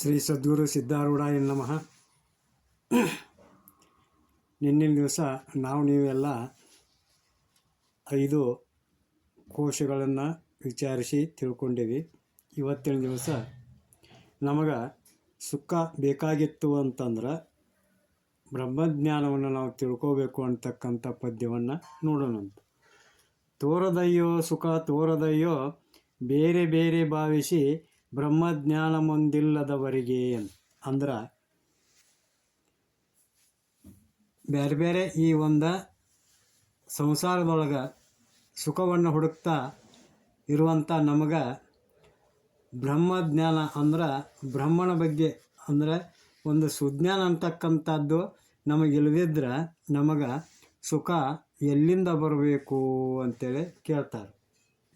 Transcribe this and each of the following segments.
ಶ್ರೀ ಸದ್ಗುರು ಸಿದ್ಧಾರೂಢಾಯ ನಮಃ. ನಿನ್ನಿನ ದಿವಸ ನಾವು ನೀವೆಲ್ಲ ಐದು ಕೋಶಗಳನ್ನು ವಿಚಾರಿಸಿ ತಿಳ್ಕೊಂಡೀವಿ. ಇವತ್ತಿನ ದಿವಸ ನಮಗೆ ಸುಖ ಬೇಕಾಗಿತ್ತು ಅಂತಂದ್ರೆ ಬ್ರಹ್ಮಜ್ಞಾನವನ್ನು ನಾವು ತಿಳ್ಕೋಬೇಕು ಅಂತಕ್ಕಂಥ ಪದ್ಯವನ್ನು ನೋಡೋಣಂತ ತೋರದಯ್ಯೋ ಸುಖ ತೋರದಯ್ಯೋ ಬೇರೆ ಬೇರೆ ಭಾವಿಸಿ ಬ್ರಹ್ಮಜ್ಞಾನ ಮುಂದಿಲ್ಲದವರಿಗೆ ಅಂದ್ರೆ ಬೇರೆ ಬೇರೆ ಈ ಒಂದು ಸಂಸಾರದೊಳಗೆ ಸುಖವನ್ನು ಹುಡುಕ್ತಾ ಇರುವಂಥ ನಮಗೆ ಬ್ರಹ್ಮಜ್ಞಾನ ಅಂದ್ರೆ ಬ್ರಹ್ಮನ ಬಗ್ಗೆ ಅಂದರೆ ಒಂದು ಸುಜ್ಞಾನ ಅಂತಕ್ಕಂಥದ್ದು ನಮಗೆ ಇಲ್ಲದಿದ್ರೆ ನಮಗೆ ಸುಖ ಎಲ್ಲಿಂದ ಬರಬೇಕು ಅಂತೇಳಿ ಕೇಳ್ತಾರೆ.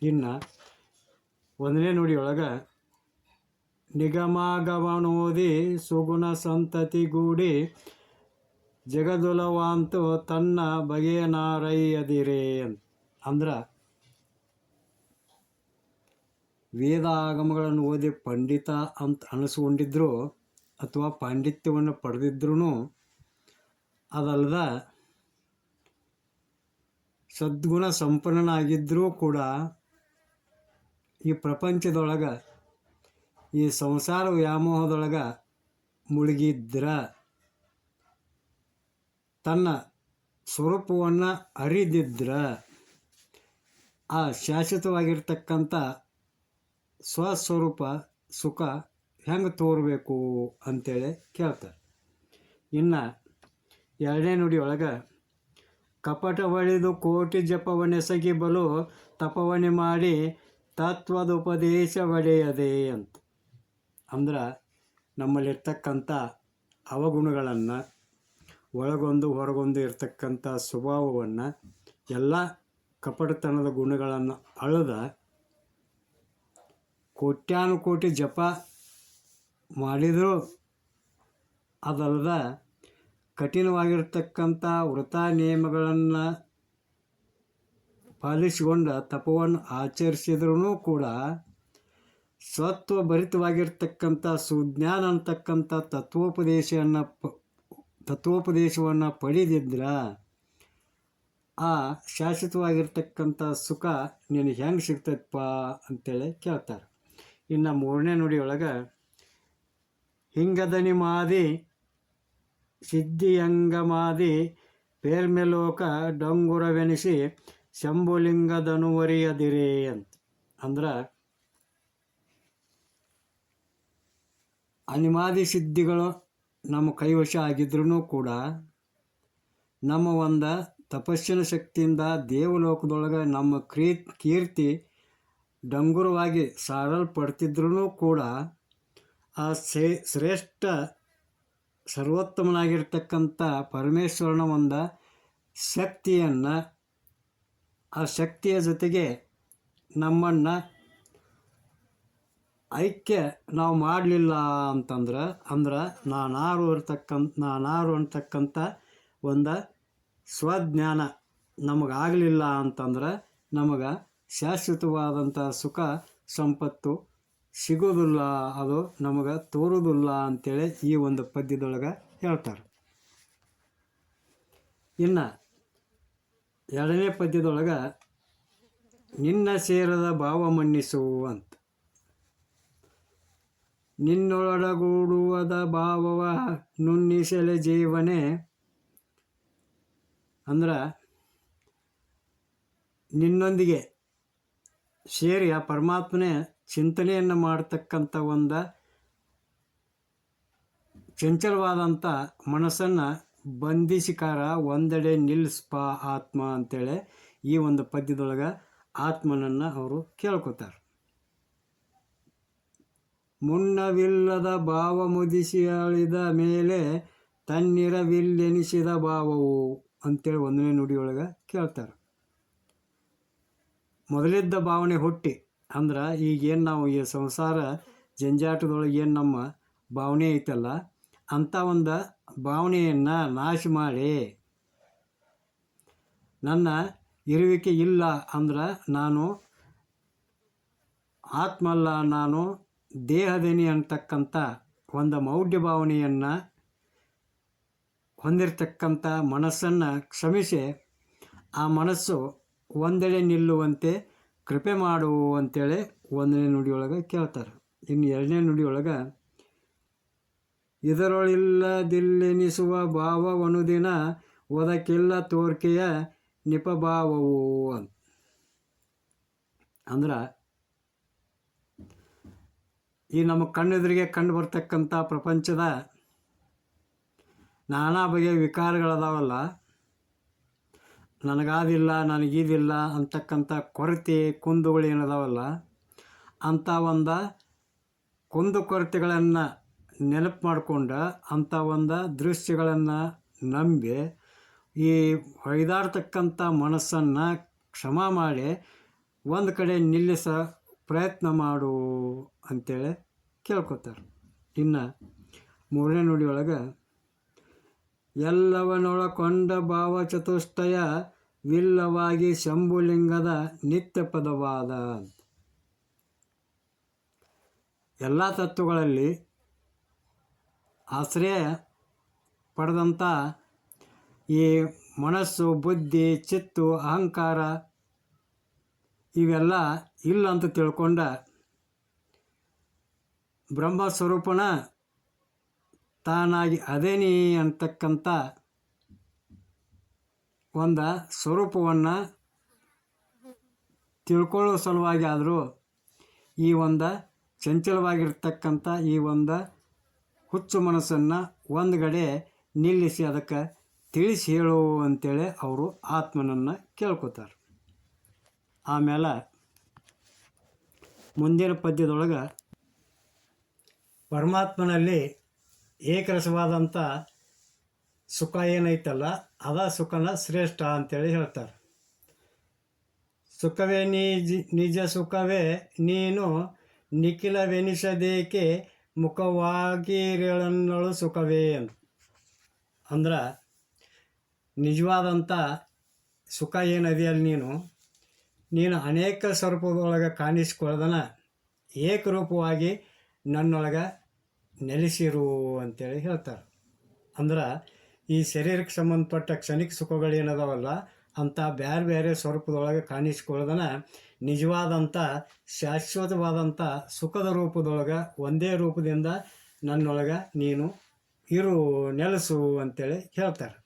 ಇನ್ನು ಒಂದನೇ ನುಡಿ ಒಳಗೆ ನಿಗಮಾಗಮನೋದಿ ಸುಗುಣ ಸಂತತಿಗೂಡಿ ಜಗದುಲವಾಂತು ತನ್ನ ಬಗೆಯನಾರಯ್ಯದಿರೇ ಅಂತ. ಅಂದ್ರೆ ವೇದ ಆಗಮಗಳನ್ನು ಓದಿ ಪಂಡಿತ ಅಂತ ಅನಿಸ್ಕೊಂಡಿದ್ರು ಅಥವಾ ಪಾಂಡಿತ್ಯವನ್ನು ಪಡೆದಿದ್ರೂ ಅದಲ್ಲದ ಸದ್ಗುಣ ಸಂಪನ್ನನಾಗಿದ್ದರೂ ಕೂಡ ಈ ಪ್ರಪಂಚದೊಳಗೆ ಈ ಸಂಸಾರ ವ್ಯಾಮೋಹದೊಳಗೆ ಮುಳುಗಿದ್ರ ತನ್ನ ಸ್ವರೂಪವನ್ನು ಅರಿದಿದ್ರ. ಆ ಶಾಶ್ವತವಾಗಿರ್ತಕ್ಕಂಥ ಸ್ವಸ್ವರೂಪ ಸುಖ ಹೆಂಗೆ ತೋರಬೇಕು ಅಂತೇಳಿ ಕೇಳ್ತಾರೆ. ಇನ್ನು ಎರಡನೇ ನುಡಿಯೊಳಗೆ ಕಪಟ ಬಳಿದು ಕೋಟಿ ಜಪವನೆಸಗಿ ಬಲು ತಪವನೆ ಮಾಡಿ ತತ್ವದ ಉಪದೇಶ ಒಡೆಯದೆ ಅಂತ. ಅಂದ್ರೆ ನಮ್ಮಲ್ಲಿರ್ತಕ್ಕಂಥ ಅವಗುಣಗಳನ್ನು ಒಳಗೊಂದು ಹೊರಗೊಂದು ಇರ್ತಕ್ಕಂಥ ಸ್ವಭಾವವನ್ನು ಎಲ್ಲ ಕಪಟತನದ ಗುಣಗಳನ್ನು ಅಳೆದ ಕೋಟ್ಯಾನುಕೋಟಿ ಜಪ ಮಾಡಿದರೂ ಅದಲ್ಲದ ಕಠಿಣವಾಗಿರ್ತಕ್ಕಂಥ ವೃತ ನಿಯಮಗಳನ್ನು ಪಾಲಿಸಿಕೊಂಡ ತಪವನ್ನು ಆಚರಿಸಿದ್ರೂ ಕೂಡ ಸತ್ವ ಭರಿತವಾಗಿರ್ತಕ್ಕಂಥ ಸುಜ್ಞಾನ ಅಂತಕ್ಕಂಥ ತತ್ವೋಪದೇಶವನ್ನು ಪ, ತತ್ವೋಪದೇಶವನ್ನು ಪಡೆದಿದ್ರ ಆ ಶಾಶ್ವತವಾಗಿರ್ತಕ್ಕಂಥ ಸುಖ ನಿನಗೆ ಹೆಂಗೆ ಸಿಗ್ತದಪ್ಪ ಅಂತೇಳಿ ಕೇಳ್ತಾರೆ. ಇನ್ನು ಮೂರನೇ ನುಡಿಯೊಳಗೆ, ಹಿಂಗದನಿ ಮಾದಿ, ಸಿದ್ಧಿಯಂಗಮಾದಿ, ಪೇರ್ಮೆಲೋಕ ಡೊಂಗುರವೆನಿಸಿ, ಶಂಭುಲಿಂಗದನುವರಿಯದಿರೇ ಅಂತ. ಅಂದ್ರೆ ಅನಿಮಾದಿ ಸಿದ್ಧಿಗಳು ನಮ್ಮ ಕೈವಶ ಆಗಿದ್ರೂ ಕೂಡ ನಮ್ಮ ಒಂದು ತಪಸ್ಸಿನ ಶಕ್ತಿಯಿಂದ ದೇವಲೋಕದೊಳಗೆ ನಮ್ಮ ಕ್ರೀ, ಕೀರ್ತಿ ಡಂಗುರವಾಗಿ ಸಾರಲ್ಪಡ್ತಿದ್ರೂ ಕೂಡ ಆ ಸೇ, ಶ್ರೇಷ್ಠ ಸರ್ವೋತ್ತಮನಾಗಿರ್ತಕ್ಕಂಥ ಪರಮೇಶ್ವರನ ಒಂದು ಶಕ್ತಿಯನ್ನು ಆ ಶಕ್ತಿಯ ಜೊತೆಗೆ ನಮ್ಮನ್ನು ಐಕ್ಯ ನಾವು ಮಾಡಲಿಲ್ಲ ಅಂತಂದ್ರೆ, ಅಂದ್ರೆ ನಾನಾರು ಇರ್ತಕ್ಕಂಥ, ನಾನಾರು ಅಂತಕ್ಕಂಥ ಒಂದು ಸ್ವಜ್ಞಾನ ನಮಗಾಗಲಿಲ್ಲ ಅಂತಂದ್ರೆ ನಮಗೆ ಶಾಶ್ವತವಾದಂಥ ಸುಖ, ಸಂಪತ್ತು ಸಿಗೋದಿಲ್ಲ, ಅದು ನಮಗೆ ತೋರೋದಿಲ್ಲ ಅಂತೇಳಿ ಈ ಒಂದು ಪದ್ಯದೊಳಗೆ ಹೇಳ್ತಾರೆ. ಇನ್ನು ಎರಡನೇ ಪದ್ಯದೊಳಗೆ, ನಿನ್ನ ಸೇರದ ಭಾವ ಮನ್ನಿಸು ಅಂತ. ನಿನ್ನೊಳಗೂಡುವದ ಭಾವವ ನುನ್ನಿಸಲೆ ಜೀವನೇ. ಅಂದ್ರೆ ನಿನ್ನೊಂದಿಗೆ ಸೇರಿ ಆ ಪರಮಾತ್ಮನೇ ಚಿಂತನೆಯನ್ನು ಮಾಡ್ತಕ್ಕಂಥ ಒಂದು ಚಂಚಲವಾದಂಥ ಮನಸ್ಸನ್ನು ಬಂಧಿಸಿಕಾರ ಒಂದೆಡೆ ನಿಲ್ಲಿಸ್ಪ ಆತ್ಮ ಅಂತೇಳಿ ಈ ಒಂದು ಪದ್ಯದೊಳಗೆ ಆತ್ಮನನ್ನು ಅವರು ಕೇಳ್ಕೊತಾರೆ. ಮುನ್ನವಿಲ್ಲದ ಭಾವ ಮುದಿಸಿ ಅಳಿದ ಮೇಲೆ ತನ್ನಿರವಿಲ್ಲೆನಿಸಿದ ಭಾವವು ಅಂತೇಳಿ ಒಂದನೇ ನುಡಿಯೊಳಗೆ ಕೇಳ್ತಾರೆ. ಮೊದಲಿದ್ದ ಭಾವನೆ ಹುಟ್ಟಿ. ಅಂದ್ರೆ ಈಗೇನು ನಾವು ಈ ಸಂಸಾರ ಜಂಜಾಟದೊಳಗೆ ಏನು ನಮ್ಮ ಭಾವನೆ ಐತಲ್ಲ ಅಂಥ ಒಂದು ಭಾವನೆಯನ್ನು ನಾಶ ಮಾಡಿ, ನನ್ನ ಇರುವಿಕೆ ಇಲ್ಲ ಅಂದ್ರೆ ನಾನು ಆತ್ಮ ಅಲ್ಲ ನಾನು ದೇಹದೇನಿ ಅಂತಕ್ಕಂಥ ಒಂದು ಮೌಢ್ಯ ಭಾವನೆಯನ್ನು ಹೊಂದಿರತಕ್ಕಂಥ ಮನಸ್ಸನ್ನು ಕ್ಷಮಿಸಿ, ಆ ಮನಸ್ಸು ಒಂದೆಡೆ ನಿಲ್ಲುವಂತೆ ಕೃಪೆ ಮಾಡು ಅಂತೇಳಿ ಒಂದನೇ ನುಡಿಯೊಳಗೆ ಕೇಳ್ತಾರೆ. ಇನ್ನು ಎರಡನೇ ನುಡಿಯೊಳಗೆ, ಇದರೊಳಿಲ್ಲದಿಲ್ಲೆನಿಸುವ ಭಾವವನುದಿನ ಒದಕ್ಕಿಲ್ಲ ತೋರಿಕೆಯ ನಿಪಭಾವವು ಅಂತ ಅಂದ್ರೆ ಈ ನಮ್ಮ ಕಣ್ಣೆದುರಿಗೆ ಕಂಡು ಬರ್ತಕ್ಕಂಥ ಪ್ರಪಂಚದ ನಾನಾ ಬಗೆಯ ವಿಕಾರಗಳದಾವಲ್ಲ. ನನಗಾದಿಲ್ಲ, ನನಗಿದಿಲ್ಲ ಅಂತಕ್ಕಂಥ ಕೊರತೆ, ಕುಂದುಗಳು ಏನದಾವಲ್ಲ. ಅಂಥ ಒಂದು ಕುಂದು ಕೊರತೆಗಳನ್ನು ನೆನಪು ಮಾಡಿಕೊಂಡು ಅಂಥ ಒಂದು ದೃಶ್ಯಗಳನ್ನು ನಂಬಿ ಈ ಹೊಯ್ದಾಡ್ತಕ್ಕಂಥ ಮನಸ್ಸನ್ನು ಕ್ಷಮ ಮಾಡಿ ಒಂದು ಕಡೆ ನಿಲ್ಲಿಸ ಪ್ರಯತ್ನ ಮಾಡು ಅಂತೇಳಿ ಕೇಳ್ಕೊತಾರೆ. ಇನ್ನು ಮೂರನೇ ನುಡಿಯೊಳಗೆ ಎಲ್ಲವನ್ನೊಳಕೊಂಡ ಭಾವ ಚತುಷ್ಟಯ ವಿಲ್ಲವಾಗಿ ಶಂಭುಲಿಂಗದ ನಿತ್ಯ ಪದವಾದ ಎಲ್ಲ ತತ್ವಗಳಲ್ಲಿ ಆಶ್ರಯ ಪಡೆದಂಥ ಈ ಮನಸ್ಸು, ಬುದ್ಧಿ, ಚಿತ್ತು, ಅಹಂಕಾರ ಇವೆಲ್ಲ ಇಲ್ಲ ಅಂತ ತಿಳ್ಕೊಂಡ ಬ್ರಹ್ಮ ಸ್ವರೂಪನ ತಾನಾಗಿ ಅದೇನಿ ಅಂತಕ್ಕಂಥ ಒಂದು ಸ್ವರೂಪವನ್ನು ತಿಳ್ಕೊಳ್ಳೋ ಸಲುವಾಗಿ ಆದರೂ ಈ ಒಂದು ಚಂಚಲವಾಗಿರ್ತಕ್ಕಂಥ ಈ ಒಂದು ಹುಚ್ಚು ಮನಸ್ಸನ್ನು ಒಂದು ಕಡೆ ನಿಲ್ಲಿಸಿ ಅದಕ್ಕೆ ತಿಳಿಸಿ ಹೇಳು ಅಂತೇಳಿ ಅವರು ಆತ್ಮನನ್ನು ಕೇಳ್ಕೊತಾರೆ. ಆಮೇಲೆ ಮುಂದಿನ ಪದ್ಯದೊಳಗೆ ಪರಮಾತ್ಮನಲ್ಲಿ ಏಕರಸವಾದಂಥ ಸುಖ ಏನೈತಲ್ಲ, ಅದ ಸುಖನ ಶ್ರೇಷ್ಠ ಅಂತೇಳಿ ಹೇಳ್ತಾರೆ. ಸುಖವೇ ನಿಜ ನಿಜ ಸುಖವೇ ನೀನು ನಿಖಿಲವೆನಿಸದೇಕೆ ಮುಖವಾಗಿರಳನ್ನಳು ಸುಖವೇ ಅಂತ ಅಂದ್ರೆ ನಿಜವಾದಂಥ ಸುಖ ಏನದೆಯಲ್ಲ ನೀನು ನೀನು ಅನೇಕ ಸ್ವರೂಪದೊಳಗೆ ಕಾಣಿಸ್ಕೊಳ್ಳೋದನ್ನ ಏಕರೂಪವಾಗಿ ನನ್ನೊಳಗೆ ನೆಲೆಸಿರು ಅಂತೇಳಿ ಹೇಳ್ತಾರೆ. ಅಂದ್ರೆ ಈ ಶರೀರಕ್ಕೆ ಸಂಬಂಧಪಟ್ಟ ಕ್ಷಣಿಕ ಸುಖಗಳು ಏನದಾವಲ್ಲ ಅಂಥ ಬೇರೆ ಬೇರೆ ಸ್ವರೂಪದೊಳಗೆ ಕಾಣಿಸ್ಕೊಳ್ಳೋದನ್ನ ನಿಜವಾದಂಥ ಶಾಶ್ವತವಾದಂಥ ಸುಖದ ರೂಪದೊಳಗೆ ಒಂದೇ ರೂಪದಿಂದ ನನ್ನೊಳಗೆ ನೀನು ಇರು, ನೆಲೆಸು ಅಂತೇಳಿ ಹೇಳ್ತಾರೆ.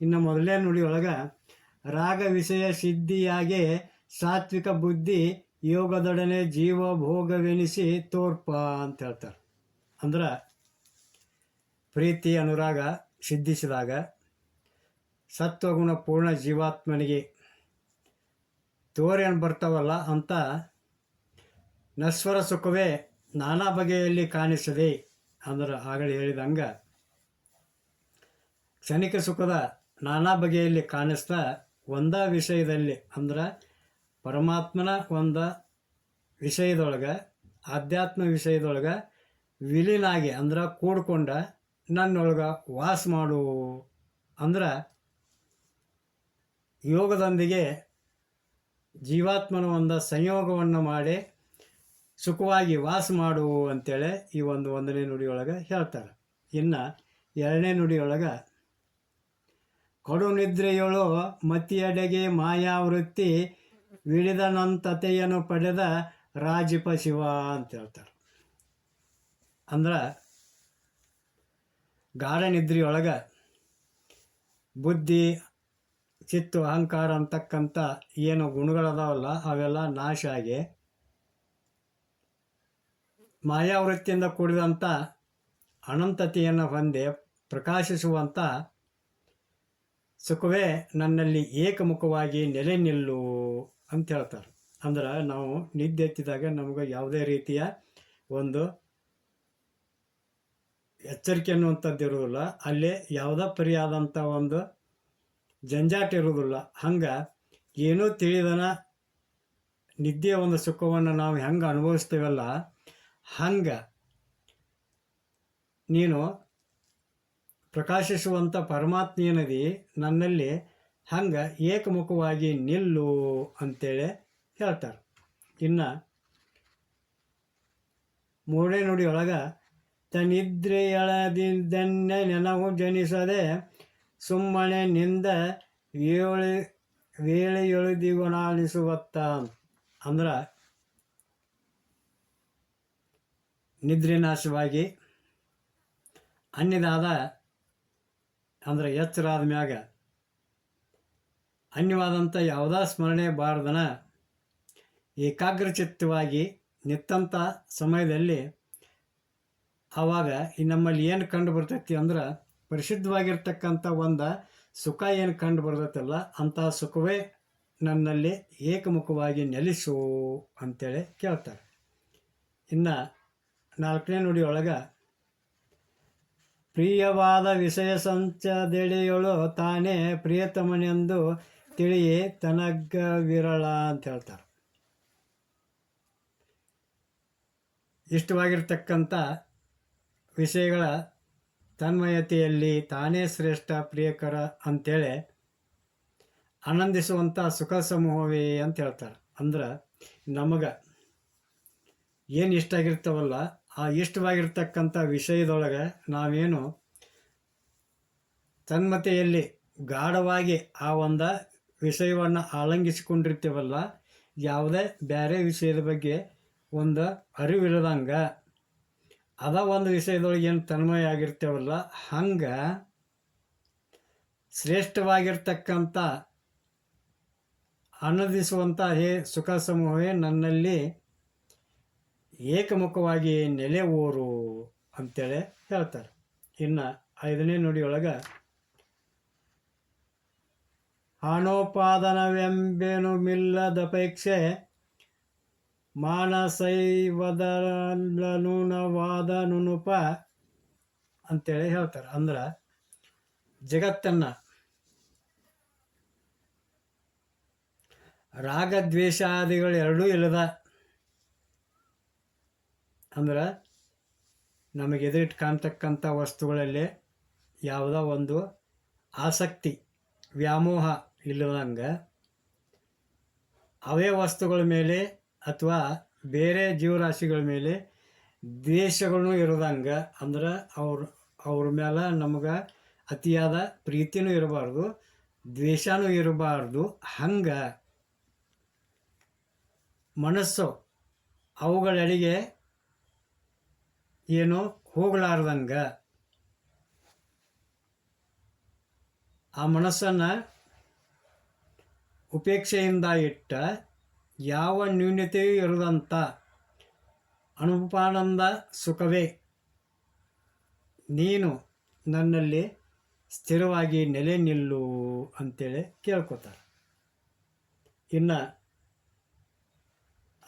ಇನ್ನು ಮೊದಲೇ ನುಡಿಯೊಳಗೆ ರಾಗ ವಿಷಯ ಸಿದ್ಧಿಯಾಗೆ ಸಾತ್ವಿಕ ಬುದ್ಧಿ ಯೋಗದೊಡನೆ ಜೀವ ಭೋಗವೆನಿಸಿ ತೋರ್ಪ ಅಂತ ಹೇಳ್ತಾರೆ. ಅಂದ್ರೆ ಪ್ರೀತಿ ಅನುರಾಗ ಸಿದ್ಧಿಸಿದಾಗ ಸತ್ವಗುಣ ಪೂರ್ಣ ಜೀವಾತ್ಮನಿಗೆ ತೋರೇನು ಬರ್ತಾವಲ್ಲ ಅಂತ ನಶ್ವರ ಸುಖವೇ ನಾನಾ ಬಗೆಯಲ್ಲಿ ಕಾಣಿಸದೆ ಅಂದ್ರೆ ಆಗಲೇ ಹೇಳಿದಂಗೆ ಕ್ಷಣಿಕ ಸುಖದ ನಾನಾ ಬಗೆಯಲ್ಲಿ ಕಾಣಿಸ್ತಾ ಒಂದೇ ವಿಷಯದಲ್ಲಿ ಅಂದ್ರೆ ಪರಮಾತ್ಮನ ಒಂದು ವಿಷಯದೊಳಗೆ, ಆಧ್ಯಾತ್ಮ ವಿಷಯದೊಳಗೆ ವಿಲೀನಾಗಿ ಅಂದ್ರೆ ಕೂಡ್ಕೊಂಡ ನನ್ನೊಳಗೆ ವಾಸ ಮಾಡು ಅಂದ್ರೆ ಯೋಗದೊಂದಿಗೆ ಜೀವಾತ್ಮನ ಒಂದು ಸಂಯೋಗವನ್ನು ಮಾಡಿ ಸುಖವಾಗಿ ವಾಸ ಮಾಡು ಅಂತೇಳಿ ಈ ಒಂದು ಒಂದನೇ ನುಡಿಯೊಳಗೆ ಹೇಳ್ತಾರೆ. ಇನ್ನು ಎರಡನೇ ನುಡಿಯೊಳಗೆ, ಕಡು ನಿದ್ರೆಯೊಳು ಮತಿಯಡೆಗೆ ಮಾಯಾವೃತ್ತಿ ವಿಳಿದನಂತತೆಯನ್ನು ಪಡೆದ ರಾಜಿಪ ಶಿವ ಅಂತ ಹೇಳ್ತಾರೆ. ಅಂದ್ರೆ ಗಾಢ ನಿದ್ರೆಯೊಳಗೆ ಬುದ್ಧಿ, ಚಿತ್ತು, ಅಹಂಕಾರ ಅಂತಕ್ಕಂಥ ಏನು ಗುಣಗಳದಾವಲ್ಲ, ಅವೆಲ್ಲ ನಾಶ ಆಗಿ ಮಾಯಾವೃತ್ತಿಯಿಂದ ಕೂಡಿದಂಥ ಅನಂತತೆಯನ್ನು ಹೊಂದಿ ಪ್ರಕಾಶಿಸುವಂಥ ಸುಖವೇ ನನ್ನಲ್ಲಿ ಏಕಮುಖವಾಗಿ ನೆಲೆ ನಿಲ್ಲು ಅಂತ ಹೇಳ್ತಾರೆ. ಅಂದ್ರೆ ನಾವು ನಿದ್ದೆ ಎತ್ತಿದಾಗ ನಮಗೆ ಯಾವುದೇ ರೀತಿಯ ಒಂದು ಎಚ್ಚರಿಕೆ ಅನ್ನುವಂಥದ್ದು ಇರುವುದಿಲ್ಲ. ಅಲ್ಲಿ ಯಾವುದೇ ಪರಿಯಾದಂಥ ಒಂದು ಜಂಜಾಟ ಇರುವುದಿಲ್ಲ. ಹಂಗೆ ಏನೂ ತಿಳಿದನ ನಿದ್ದೆಯ ಒಂದು ಸುಖವನ್ನು ನಾವು ಹೆಂಗೆ ಅನುಭವಿಸ್ತೇವಲ್ಲ, ಹಂಗೆ ನೀನು ಪ್ರಕಾಶಿಸುವಂಥ ಪರಮಾತ್ಮೀಯನದಿ ನನ್ನಲ್ಲಿ ಹಂಗೆ ಏಕಮುಖವಾಗಿ ನಿಲ್ಲು ಅಂತೇಳಿ ಹೇಳ್ತಾರೆ. ಇನ್ನು ಮೂರನೇ ನುಡಿಯೊಳಗೆ ತನಿದ್ರೆ ಎಳದಿದ್ದನ್ನೇ ನೆನವು ಜನಿಸದೆ ಸುಮ್ಮನೆ ನಿಂದ ವೇಳೆ ವೇಳೆಯೊಳದಿ ಎಳುದಿಗುಣಾಲಿಸುವತ್ತ ಅಂದ್ರೆ ನಿದ್ರೆ ನಾಶವಾಗಿ ಅನ್ಯದಾದ ಅಂದ್ರೆ ಎಚ್ಚರಾದ ಮ್ಯಾಗ ಅನ್ಯವಾದಂಥ ಯಾವುದೋ ಸ್ಮರಣೆ ಬಾರ್ದನ ಏಕಾಗ್ರಚಿತ್ತವಾಗಿ ನಿತ್ತಂಥ ಸಮಯದಲ್ಲಿ ಆವಾಗ ಈ ನಮ್ಮಲ್ಲಿ ಏನು ಕಂಡು ಬರ್ತೈತಿ ಅಂದ್ರೆ ಪರಿಶುದ್ಧವಾಗಿರ್ತಕ್ಕಂಥ ಒಂದು ಸುಖ ಏನು ಕಂಡು ಬರ್ತೈತಲ್ಲ ಅಂತಹ ಸುಖವೇ ನನ್ನಲ್ಲಿ ಏಕಮುಖವಾಗಿ ನೆಲೆಸು ಅಂತೇಳಿ ಕೇಳ್ತಾರೆ. ಇನ್ನು ನಾಲ್ಕನೇ ನುಡಿಯೊಳಗೆ ಪ್ರಿಯವಾದ ವಿಷಯ ಸಂಚದೆಡೆಯೊಳು ತಾನೇ ಪ್ರಿಯತಮನೆಂದು ತಿಳಿ ತನಗ ವಿರಳ ಅಂತ ಹೇಳ್ತಾರೆ. ಇಷ್ಟವಾಗಿರ್ತಕ್ಕಂಥ ವಿಷಯಗಳ ತನ್ಮಯತೆಯಲ್ಲಿ ತಾನೇ ಶ್ರೇಷ್ಠ ಪ್ರಿಯಕರ ಅಂತೇಳಿ ಆನಂದಿಸುವಂಥ ಸುಖ ಸಮೂಹವೇ ಅಂತ ಹೇಳ್ತಾರೆ. ಅಂದ್ರೆ ನಮಗೆ ಏನು ಇಷ್ಟ ಆಗಿರ್ತಾವಲ್ಲ, ಆ ಇಷ್ಟವಾಗಿರ್ತಕ್ಕಂಥ ವಿಷಯದೊಳಗೆ ನಾವೇನು ತನ್ಮತೆಯಲ್ಲಿ ಗಾಢವಾಗಿ ಆ ಒಂದು ವಿಷಯವನ್ನು ಆಲಂಗಿಸಿಕೊಂಡಿರ್ತೀವಲ್ಲ, ಯಾವುದೇ ಬೇರೆ ವಿಷಯದ ಬಗ್ಗೆ ಒಂದು ಅರಿವಿಲ್ಲದಂಗೆ ಅದ ಒಂದು ವಿಷಯದೊಳಗೆ ಏನು ತನ್ಮಯ ಆಗಿರ್ತೇವಲ್ಲ, ಹಂಗೆ ಶ್ರೇಷ್ಠವಾಗಿರ್ತಕ್ಕಂಥ ಆನಂದಿಸುವಂಥ ಹೇ ಸುಖ ಸಮೂಹವೇ ನನ್ನಲ್ಲಿ ಏಕಮುಖವಾಗಿ ನೆಲೆ ಊರು ಅಂತೇಳಿ ಹೇಳ್ತಾರೆ. ಇನ್ನು ಐದನೇ ನುಡಿಯೊಳಗೆ ಹಣೋಪಾದನವೆಂಬೇನು ಮಿಲ್ಲದಪೇಕ್ಷೆ ಮಾನಸೈವದನುನವಾದ ನುನುಪ ಅಂತೇಳಿ ಹೇಳ್ತಾರೆ. ಅಂದ್ರೆ ಜಗತ್ತನ್ನು ರಾಗದ್ವೇಷಾದಿಗಳು ಎರಡೂ ಇಲ್ಲದ ಅಂದ್ರೆ ನಮಗೆ ಎದುರಿಟ್ಟು ಕಾಣ್ತಕ್ಕಂಥ ವಸ್ತುಗಳಲ್ಲಿ ಯಾವುದೋ ಒಂದು ಆಸಕ್ತಿ, ವ್ಯಾಮೋಹ ಇಲ್ಲದಂಗೆ ಅವೇ ವಸ್ತುಗಳ ಮೇಲೆ ಅಥವಾ ಬೇರೆ ಜೀವರಾಶಿಗಳ ಮೇಲೆ ದ್ವೇಷಗಳು ಇರೋದಂಗೆ ಅಂದ್ರೆ ಅವ್ರ ಅವ್ರ ಮೇಲೆ ನಮ್ಗೆ ಅತಿಯಾದ ಪ್ರೀತಿನೂ ಇರಬಾರ್ದು, ದ್ವೇಷನೂ ಇರಬಾರ್ದು. ಹಂಗೆ ಮನಸ್ಸು ಅವುಗಳೆಡೆಗೆ ಏನು ಹೋಗಲಾರ್ದಂಗೆ ಆ ಮನಸ್ಸನ್ನು ಉಪೇಕ್ಷೆಯಿಂದ ಇಟ್ಟ ಯಾವ ನ್ಯೂನತೆಯೂ ಇರದಂಥ ಅನುಪಾನಂದ ಸುಖವೇ? ನೀನು ನನ್ನಲ್ಲಿ ಸ್ಥಿರವಾಗಿ ನೆಲೆ ನಿಲ್ಲು ಅಂತೇಳಿ ಕೇಳ್ಕೊತಾರೆ. ಇನ್ನು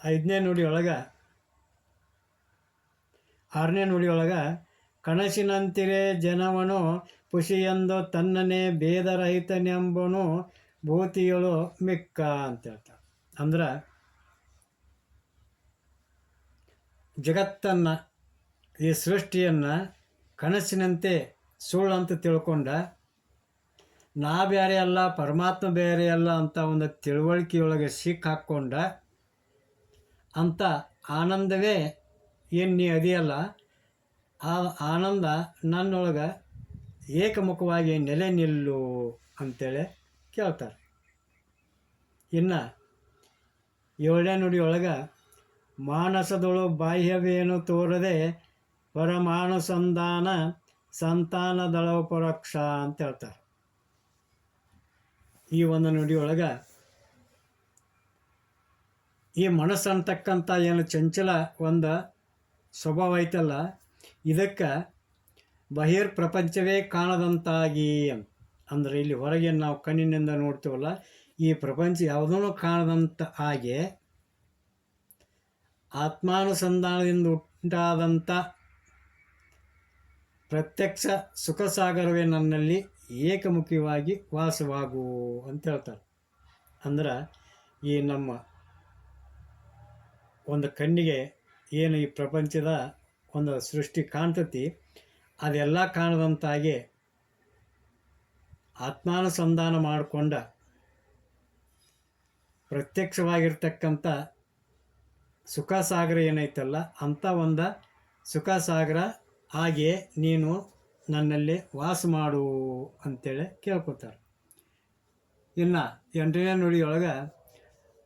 ಐದನೇ ನುಡಿಯೊಳಗೆ, ಆರನೇ ನುಡಿಯೊಳಗೆ, ಕನಸಿನಂತಿರೇ ಜನವನು ಖುಷಿಯೆಂದು ತನ್ನನೇ ಭೇದರಹಿತನೆಂಬನು ಭೂತಿಯಳು ಮಿಕ್ಕ ಅಂತ ಹೇಳ್ತಾರೆ. ಅಂದ್ರೆ ಜಗತ್ತನ್ನು, ಈ ಸೃಷ್ಟಿಯನ್ನು ಕನಸಿನಂತೆ ಸುಳ್ಳು ಅಂತ ತಿಳ್ಕೊಂಡ ನಾ ಬೇರೆ ಅಲ್ಲ, ಪರಮಾತ್ಮ ಬೇರೆ ಅಲ್ಲ ಅಂತ ಒಂದು ತಿಳುವಳಿಕೆಯೊಳಗೆ ಸಿಕ್ಕ ಹಾಕ್ಕೊಂಡ ಅಂಥ ಆನಂದವೇ ಏನು ನೀ ಅದಿಯಲ್ಲ ಆ ಆನಂದ ನನ್ನೊಳಗೆ ಏಕಮುಖವಾಗಿ ನೆಲೆ ನಿಲ್ಲು ಅಂತೇಳಿ ಕೇಳ್ತಾರೆ. ಇನ್ನು ಏಳನೇ ನುಡಿಯೊಳಗೆ, ಮಾನಸದೊಳು ಬಾಹ್ಯವೇನು ತೋರದೆ ಪರಮಾನುಸಂಧಾನ ಸಂತಾನದಳ ಪರೋಕ್ಷ ಅಂತ ಹೇಳ್ತಾರೆ. ಈ ಒಂದು ನುಡಿಯೊಳಗೆ, ಈ ಮನಸ್ಸು ಅಂತಕ್ಕಂಥ ಏನು ಚಂಚಲ ಒಂದು ಸ್ವಭಾವ ಐತಲ್ಲ, ಇದಕ್ಕೆ ಬಹಿರ್ ಪ್ರಪಂಚವೇ ಕಾಣದಂತಾಗಿ ಅಂದರೆ ಇಲ್ಲಿ ಹೊರಗೆ ನಾವು ಕಣ್ಣಿನಿಂದ ನೋಡ್ತೀವಲ್ಲ ಈ ಪ್ರಪಂಚ ಯಾವುದೂ ಕಾಣದಂಥ ಹಾಗೆ ಆತ್ಮಾನುಸಂಧಾನದಿಂದ ಉಂಟಾದಂಥ ಪ್ರತ್ಯಕ್ಷ ಸುಖ ಸಾಗರವೇ ನನ್ನಲ್ಲಿ ಏಕಮುಖಿಯಾಗಿ ವಾಸವಾಗು ಅಂತ ಹೇಳ್ತಾರೆ. ಅಂದ್ರೆ ಈ ನಮ್ಮ ಒಂದು ಕಣ್ಣಿಗೆ ಏನು ಈ ಪ್ರಪಂಚದ ಒಂದು ಸೃಷ್ಟಿ ಕಾಣ್ತತಿ, ಅದೆಲ್ಲ ಕಾಣದಂತಾಗೆ ಆತ್ಮಾನುಸಂಧಾನ ಮಾಡಿಕೊಂಡ ಪ್ರತ್ಯಕ್ಷವಾಗಿರ್ತಕ್ಕಂಥ ಸುಖಸಾಗರ ಏನೈತಲ್ಲ ಅಂಥ ಒಂದು ಸುಖಸಾಗರ ಹಾಗೆ ನೀನು ನನ್ನಲ್ಲಿ ವಾಸ ಮಾಡು ಅಂತೇಳಿ ಕೇಳ್ಕೊತಾರೆ. ಇನ್ನು ಎಂಟನೇ ನುಡಿಯೊಳಗೆ,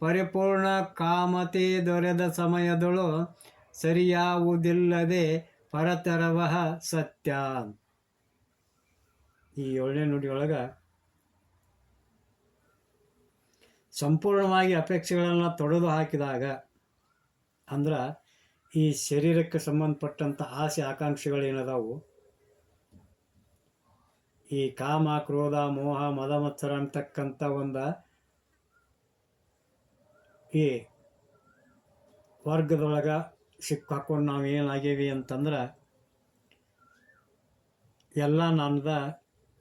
ಪರಿಪೂರ್ಣ ಕಾಮತೆ ದೊರೆದ ಸಮಯದಳು ಸರಿಯಾವುದಿಲ್ಲದೆ ಪರತರವಹ ಸತ್ಯ ಈ ಏಳನೇ ನುಡಿಯೊಳಗೆ ಸಂಪೂರ್ಣವಾಗಿ ಅಪೇಕ್ಷೆಗಳನ್ನು ತೊಡೆದು ಹಾಕಿದಾಗ ಅಂದ್ರೆ ಈ ಶರೀರಕ್ಕೆ ಸಂಬಂಧಪಟ್ಟಂಥ ಆಸೆ ಆಕಾಂಕ್ಷೆಗಳೇನದಾವು? ಈ ಕಾಮ, ಕ್ರೋಧ, ಮೋಹ ಮದ ಮತ್ಸರ ಅಂತಕ್ಕಂಥ ಒಂದು ಈ ವರ್ಗದೊಳಗೆ ಸಿಕ್ಕ ಹಾಕೊಂಡು ನಾವು ಏನಾಗೇವಿ ಅಂತಂದ್ರೆ ಎಲ್ಲ ನನ್ನದ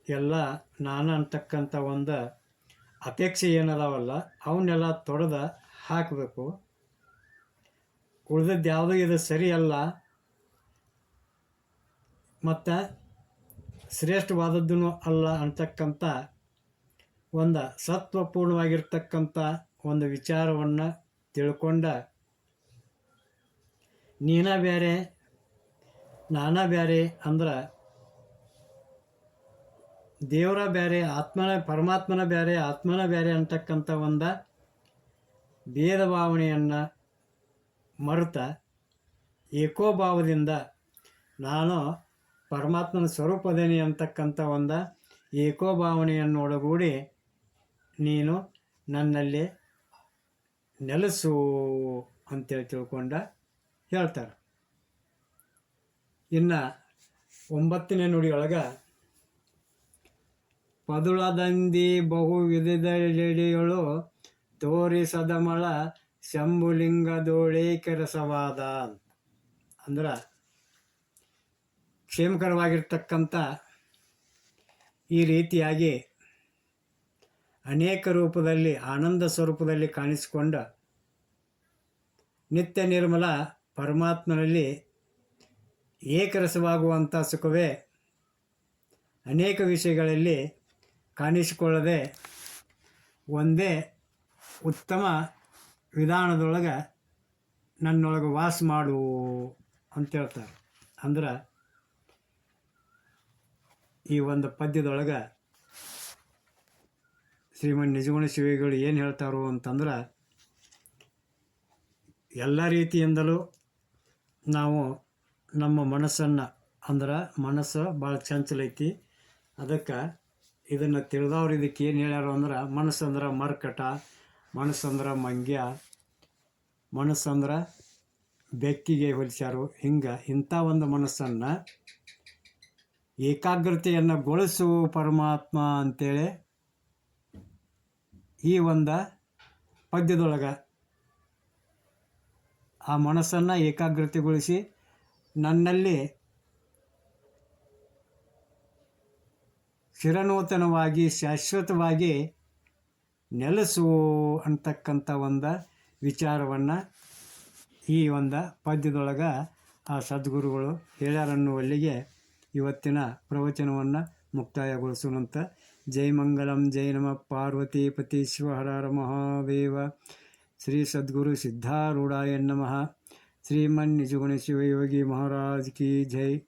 ಎಲ್ಲ ನಾನು ಅಂತಕ್ಕಂಥ ಒಂದು ಅಪೇಕ್ಷೆ ಏನದಾವಲ್ಲ, ಅವನ್ನೆಲ್ಲ ತೊಡೆದ ಹಾಕಬೇಕು. ಉಳಿದದ್ದು ಯಾವುದೂ, ಇದು ಸರಿಯಲ್ಲ ಮತ್ತು ಶ್ರೇಷ್ಠವಾದದ್ದು ಅಲ್ಲ ಅಂತಕ್ಕಂಥ ಒಂದು ಸತ್ವಪೂರ್ಣವಾಗಿರ್ತಕ್ಕಂಥ ಒಂದು ವಿಚಾರವನ್ನು ತಿಳ್ಕೊಂಡ ನೀನ ಬೇರೆ ನಾನ ಬೇರೆ ಅಂದ್ರೆ ದೇವರ ಬೇರೆ ಆತ್ಮನ, ಪರಮಾತ್ಮನ ಬೇರೆ ಆತ್ಮನ ಬೇರೆ ಅಂತಕ್ಕಂಥ ಒಂದು ಭೇದ ಭಾವನೆಯನ್ನು ಮರೆತ ಏಕೋಭಾವದಿಂದ ನಾನು ಪರಮಾತ್ಮನ ಸ್ವರೂಪದೇನೆ ಅಂತಕ್ಕಂಥ ಒಂದು ಏಕೋಭಾವನೆಯನ್ನು ಒಳಗೂಡಿ ನೀನು ನನ್ನಲ್ಲಿ ನೆಲೆಸು ಅಂತೇಳಿ ತಿಳ್ಕೊಂಡ ಹೇಳ್ತಾರೆ. ಇನ್ನು ಒಂಬತ್ತನೇ ನುಡಿಯೊಳಗೆ ಪದುಳದಂದಿ ಬಹು ವಿಧದೆಡೆಯಳು ತೋರಿಸದಮಳ ಶಂಭುಲಿಂಗದೋಳೆ ಕೆರಸವಾದ ಅಂದ್ರೆ ಕ್ಷೇಮಕರವಾಗಿರ್ತಕ್ಕಂಥ ಈ ರೀತಿಯಾಗಿ ಅನೇಕ ರೂಪದಲ್ಲಿ, ಆನಂದ ಸ್ವರೂಪದಲ್ಲಿ ಕಾಣಿಸಿಕೊಂಡ ನಿತ್ಯ ನಿರ್ಮಲ ಪರಮಾತ್ಮನಲ್ಲಿ ಏಕರಸವಾಗುವಂಥ ಸುಖವೇ ಅನೇಕ ವಿಷಯಗಳಲ್ಲಿ ಕಾಣಿಸಿಕೊಳ್ಳದೆ ಒಂದೇ ಉತ್ತಮ ವಿಧಾನದೊಳಗೆ ನನ್ನೊಳಗೆ ವಾಸ ಮಾಡು ಅಂತ ಹೇಳ್ತಾರೆ. ಅಂದ್ರೆ ಈ ಒಂದು ಪದ್ಯದೊಳಗೆ ಶ್ರೀಮನ್ ನಿಜಗುಣ ಶಿವಿಗಳು ಏನು ಹೇಳ್ತಾರೋ ಅಂತಂದ್ರೆ ಎಲ್ಲ ರೀತಿಯಿಂದಲೂ ನಾವು ನಮ್ಮ ಮನಸ್ಸನ್ನು ಅಂದ್ರೆ ಮನಸ್ಸು ಭಾಳ ಚಂಚಲೈತಿ. ಅದಕ್ಕೆ ಇದನ್ನು ತಿಳಿದವ್ರು ಇದಕ್ಕೆ ಏನು ಹೇಳ್ಯಾರು ಅಂದ್ರೆ, ಮನಸ್ಸಂದ್ರೆ ಮರ್ಕಟ, ಮನಸ್ಸಂದ್ರೆ ಮಂಗ್ಯ, ಮನಸ್ಸಂದ್ರೆ ಬೆಕ್ಕಿಗೆ ಹೊಲಿಸ್ಯಾರು. ಹಿಂಗೆ ಇಂಥ ಒಂದು ಮನಸ್ಸನ್ನು ಏಕಾಗ್ರತೆಯನ್ನು ಗೊಳಿಸು ಪರಮಾತ್ಮ ಅಂತೇಳಿ ಈ ಒಂದು ಪದ್ಯದೊಳಗೆ ಆ ಮನಸ್ಸನ್ನು ಏಕಾಗ್ರತೆಗೊಳಿಸಿ ನನ್ನಲ್ಲಿ ಚಿರನೂತನವಾಗಿ, ಶಾಶ್ವತವಾಗಿ ನೆಲೆಸು ಅಂತಕ್ಕಂಥ ಒಂದು ವಿಚಾರವನ್ನು ಈ ಒಂದು ಪದ್ಯದೊಳಗೆ ಆ ಸದ್ಗುರುಗಳು ಹೇಳ್ಯಾರನ್ನುವಲ್ಲಿಗೆ ಇವತ್ತಿನ ಪ್ರವಚನವನ್ನು ಮುಕ್ತಾಯಗೊಳಿಸೋಣಂತ ಜೈ ಮಂಗಲಂ, ಜೈ ನಮ. ಪಾರ್ವತಿ ಪತಿ ಶಿವಹರ ಮಹಾದೇವ. ಶ್ರೀ ಸದ್ಗುರು ಸಿದ್ಧಾರೂಢಾಯ ನಮಃ. ಶ್ರೀಮನ್ ನಿಜಗುಣ ಶಿವಯೋಗಿ ಮಹಾರಾಜ್ ಕಿ ಜೈ.